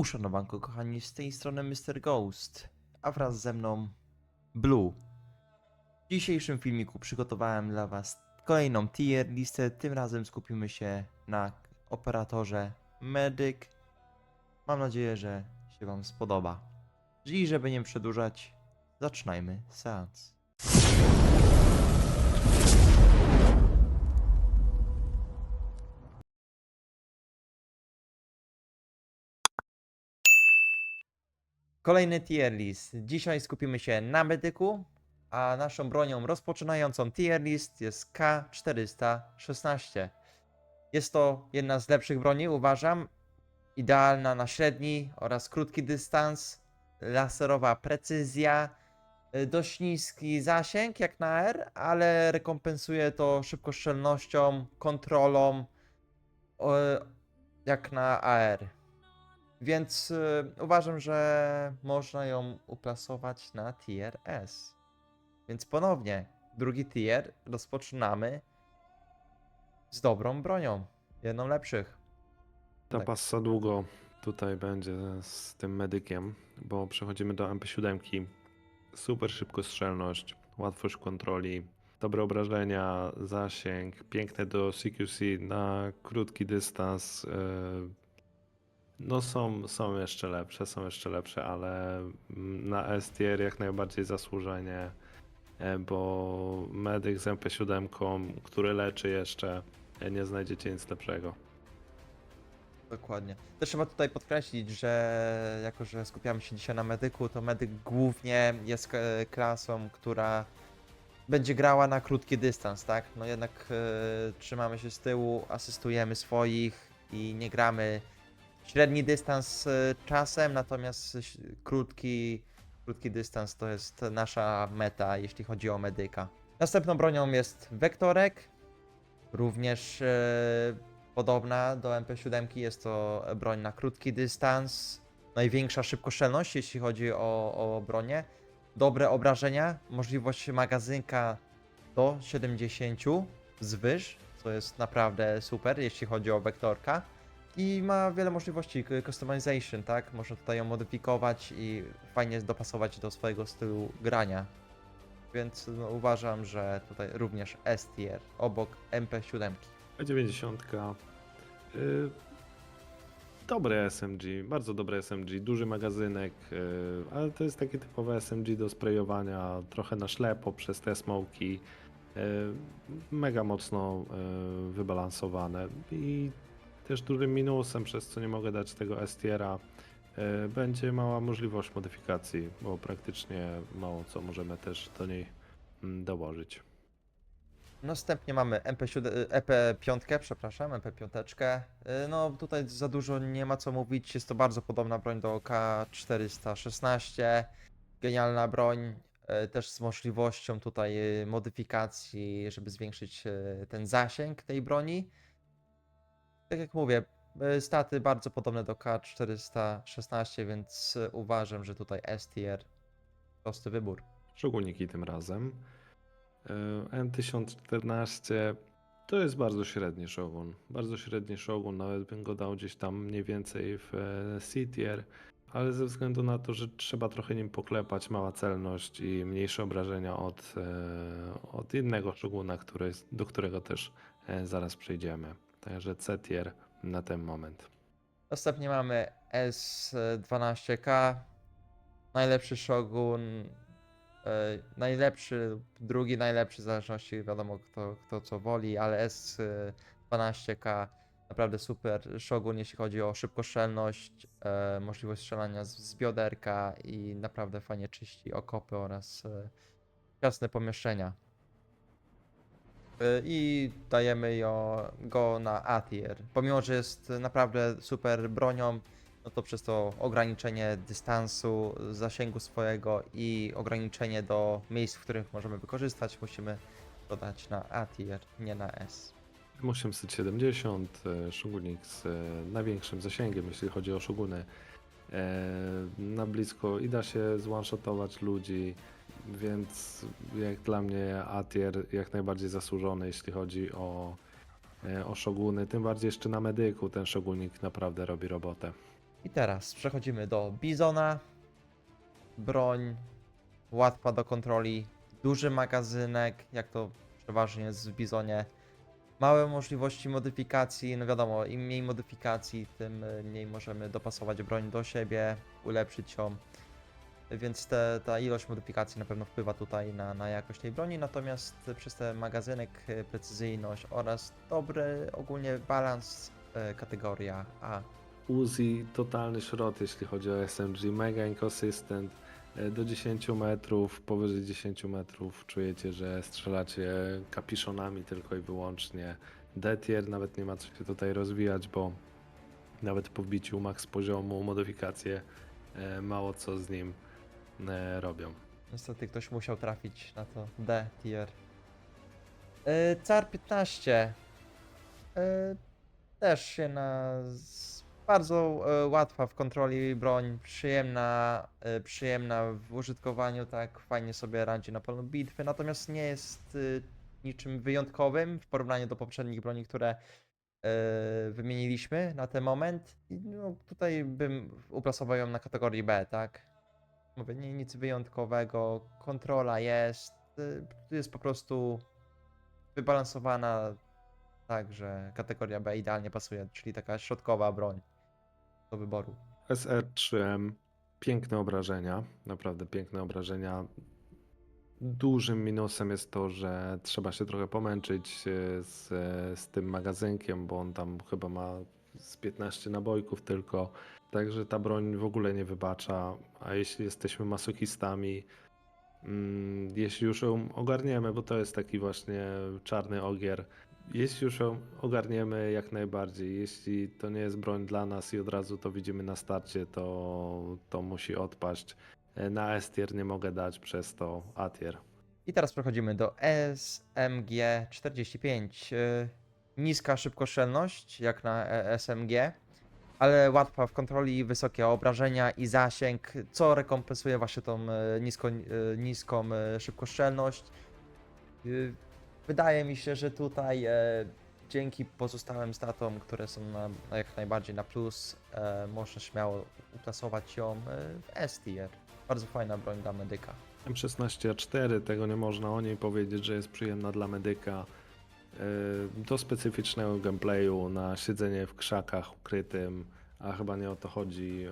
Uszanowanko kochani, z tej strony Mr. Ghost, a wraz ze mną Blue. W dzisiejszym filmiku przygotowałem dla was kolejną tier listę, tym razem skupimy się na operatorze Medic. Mam nadzieję, że się wam spodoba. I żeby nie przedłużać, zaczynajmy seans. Kolejny tier list. Dzisiaj skupimy się na medyku, a naszą bronią rozpoczynającą tier list jest K416. Jest to jedna z lepszych broni, uważam. Idealna na średni oraz krótki dystans, laserowa precyzja, y, dość niski zasięg jak na R, ale rekompensuje to szybkostrzelnością, kontrolą jak na AR. Więc y, uważam, że można ją uplasować na tier S. Więc ponownie, drugi tier rozpoczynamy z dobrą bronią. Jedną lepszych. Ta Tak. passa długo tutaj będzie z tym medykiem, bo przechodzimy do MP7. Super szybkostrzelność, łatwość kontroli, dobre obrażenia, zasięg, piękne do CQC na krótki dystans. yy, No są, są jeszcze lepsze, są jeszcze lepsze, ale mm, na S tier jak najbardziej zasłużenie, e, bo medyk z MP7, który leczy jeszcze, e, nie znajdziecie nic lepszego. Dokładnie. Też trzeba tutaj podkreślić, że jako, że skupiamy się dzisiaj na medyku, to medyk głównie jest k- klasą, która będzie grała na krótki dystans, tak? No jednak e, trzymamy się z tyłu, asystujemy swoich i nie gramy średni dystans e, czasem, natomiast krótki, krótki dystans to jest nasza meta, jeśli chodzi o medyka. Następną bronią jest wektorek, również e, podobna do MP7, jest to broń na krótki dystans, największa szybkostrzelność, jeśli chodzi o, o bronię, dobre obrażenia, możliwość magazynka do 70 zwyż, co jest naprawdę super, jeśli chodzi o wektorka. I ma wiele możliwości customization, tak? Można tutaj ją modyfikować i fajnie dopasować do swojego stylu grania. Więc no, uważam, że tutaj również S tier obok MP7. E90. Y, dobre SMG, bardzo dobre SMG, duży magazynek, y, ale to jest takie typowe SMG do sprayowania, trochę na ślepo przez te smoki. y, Mega mocno y, wybalansowane i też dużym minusem, przez co nie mogę dać tego S-tiera, y, będzie mała możliwość modyfikacji, bo praktycznie mało co możemy też do niej mm, dołożyć. Następnie mamy MP7, EP5, przepraszam, MP5. Y, No tutaj za dużo nie ma co mówić, jest to bardzo podobna broń do K416. Genialna broń, też z możliwością tutaj modyfikacji, żeby zwiększyć ten zasięg tej broni. Tak jak mówię, y, staty bardzo podobne do K416, więc y, uważam, że tutaj S tier prosty wybór. Szoguniki tym razem. E, N1014 to jest bardzo średni szogun. Bardzo średni szogun, nawet bym go dał gdzieś tam mniej więcej w e, C-tier, ale ze względu na to, że trzeba trochę nim poklepać, mała celność i mniejsze obrażenia od, e, od innego szoguna, który, do którego też e, zaraz przejdziemy. Także C-tier na ten moment. Następnie mamy S12K, najlepszy Shogun, e, najlepszy, drugi najlepszy, w zależności wiadomo kto, kto co woli, ale S12K naprawdę super Shogun, jeśli chodzi o szybkostrzelność, e, możliwość strzelania z, bioderka i naprawdę fajnie czyści okopy oraz e, jasne pomieszczenia. Y, i dajemy go na A tier. Pomimo, że jest naprawdę super bronią, no to przez to ograniczenie dystansu, zasięgu swojego i ograniczenie do miejsc, w których możemy wykorzystać, musimy dodać na A tier, nie na S. M870, e, szogunik z e, największym zasięgiem, jeśli chodzi o szoguny. E, Na blisko i da się zwanshotować ludzi, więc jak dla mnie A-tier jak najbardziej zasłużony, jeśli chodzi o, e, o szoguny. Tym bardziej jeszcze na medyku ten szogunik naprawdę robi robotę. I teraz przechodzimy do Bizona. Broń łatwa do kontroli, duży magazynek, jak to przeważnie jest w Bizonie. Małe możliwości modyfikacji, no wiadomo, im mniej modyfikacji, tym y, mniej możemy dopasować broń do siebie, ulepszyć ją. Więc te, ta ilość modyfikacji na pewno wpływa tutaj na, na jakość tej broni, natomiast przez ten magazynek, y, precyzyjność oraz dobry ogólnie balans y, kategoria A. Uzi totalny szrot, jeśli chodzi o SMG, mega inconsistent. E, Do 10 metrów, powyżej 10 metrów czujecie, że strzelacie kapiszonami tylko i wyłącznie. Detier nawet nie ma co się tutaj rozwijać, bo nawet po wbiciu max poziomu modyfikacje e, mało co z nim e, robią. Niestety ktoś musiał trafić na to D tier. Yy, Car 15. Yy, też jedna z bardzo yy, łatwa w kontroli broń, przyjemna, yy, przyjemna w użytkowaniu, tak fajnie sobie radzi na polu bitwy, natomiast nie jest yy, niczym wyjątkowym w porównaniu do poprzednich broni, które yy, wymieniliśmy na ten moment. I, no, tutaj bym uplasował ją na kategorii B, tak? Mówię, nie, nic wyjątkowego, kontrola jest, y, jest po prostu wybalansowana tak, że kategoria B idealnie pasuje, czyli taka środkowa broń do wyboru. SR3M, piękne obrażenia, naprawdę piękne obrażenia. Dużym minusem jest to, że trzeba się trochę pomęczyć e, z, z tym magazynkiem, bo on tam chyba ma z 15 nabojków tylko. Także ta broń w ogóle nie wybacza. A jeśli jesteśmy masochistami, mm, jeśli już ją ogarniemy, bo to jest taki właśnie czarny ogier, jeśli już ją ogarniemy jak najbardziej, jeśli to nie jest broń dla nas i od razu to widzimy na starcie, to, to musi odpaść. E, Na S-tier nie mogę dać, przez to A-tier. I teraz przechodzimy do SMG 45. y, Niska szybkostrzelność, jak na e- SMG, ale łatwa w kontroli, wysokie obrażenia i zasięg, co rekompensuje właśnie tą e, nisko, e, niską e, szybkostrzelność. Wydaje mi się, że tutaj dzięki pozostałym statom, które są na, jak najbardziej na plus, można śmiało uklasować ją w S tier. Bardzo fajna broń dla medyka. M16A4, tego nie można o niej powiedzieć, że jest przyjemna dla medyka. E, Do specyficznego gameplayu na siedzenie w krzakach ukrytym, a chyba nie o to chodzi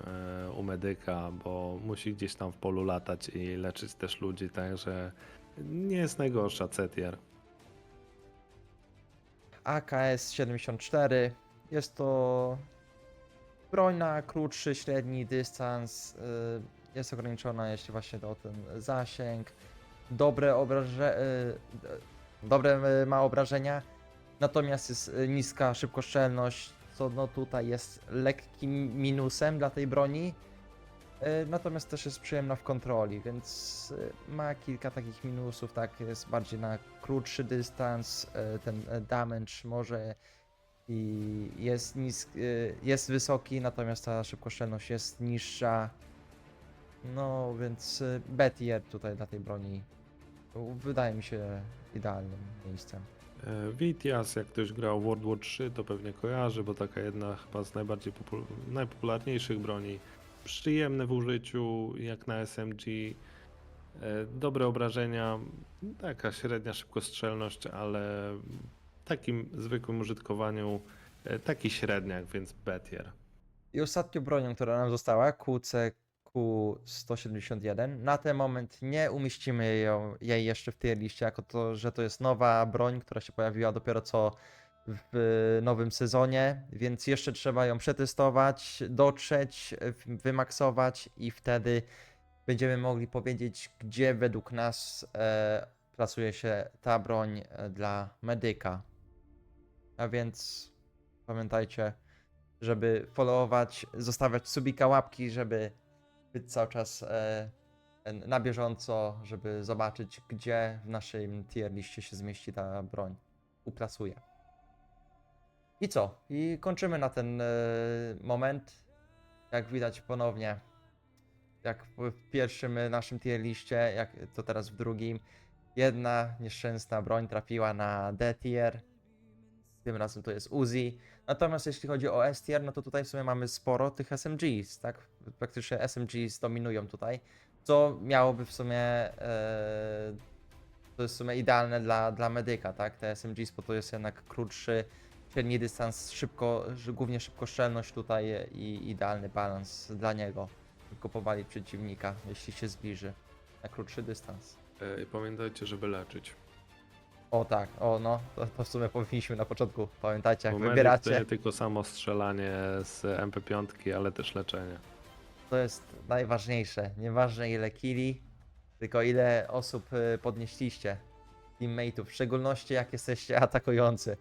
e, u medyka, bo musi gdzieś tam w polu latać i leczyć też ludzi, także nie jest najgorsza C-tier. AKS-74 jest to broń na krótszy, średni dystans. y, Jest ograniczona, jeśli właśnie o ten zasięg. Dobre obraże... Dobre y, ma obrażenia, natomiast jest y, niska szybkostrzelność, co no tutaj jest lekkim minusem dla tej broni. Y, Natomiast też jest przyjemna w kontroli, więc ma kilka takich minusów, tak, jest bardziej na krótszy dystans, ten damage może i jest, jest wysoki, natomiast ta szybkostrzelność jest niższa. No, więc y, B tier tutaj dla tej broni wydaje mi się idealnym miejscem. E, Vitias, jak ktoś grał w World War 3, to pewnie kojarzy, bo taka jedna chyba z najbardziej popul- najpopularniejszych broni. Przyjemne w użyciu, jak na SMG. E, Dobre obrażenia, taka średnia szybkostrzelność, ale w takim zwykłym użytkowaniu e, taki średniak, więc betier. I ostatnią bronią, która nam została, QCQ-171. Na ten moment nie umieścimy ją, jej jeszcze w tej liście, jako to, że to jest nowa broń, która się pojawiła dopiero co w nowym sezonie, więc jeszcze trzeba ją przetestować, dotrzeć, wymaksować i wtedy będziemy mogli powiedzieć, gdzie według nas e, plasuje się ta broń e, dla medyka. A więc pamiętajcie, żeby followować, zostawiać subika łapki, żeby być cały czas e, na bieżąco, żeby zobaczyć, gdzie w naszym tier liście się zmieści ta broń. Uplasuje. I co? I kończymy na ten e, moment. Jak widać ponownie, jak w pierwszym e, naszym tier liście, jak to teraz w drugim, jedna nieszczęsna broń trafiła na D tier, tym razem to jest Uzi. Natomiast jeśli chodzi o S tier, no to tutaj w sumie mamy sporo tych SMGs, tak? Praktycznie SMGs dominują tutaj, co miałoby w sumie, e, to jest w sumie idealne dla, dla medyka, tak? Te SMGs, bo to jest jednak krótszy, średni dystans, szybko, głównie szybkoszczelność tutaj i idealny balans dla niego. Tylko powalić przeciwnika, jeśli się zbliży na krótszy dystans. E, pamiętajcie, żeby leczyć. O tak, o no, to, to w sumie powinniśmy na początku pamiętajcie, jak Bo medyk to wybieracie. nie tylko samo strzelanie z MP5, ale też leczenie. To jest najważniejsze. Nieważne ile kili, tylko ile osób y, podnieśliście. Teammateów, w szczególności jak jesteście atakujący.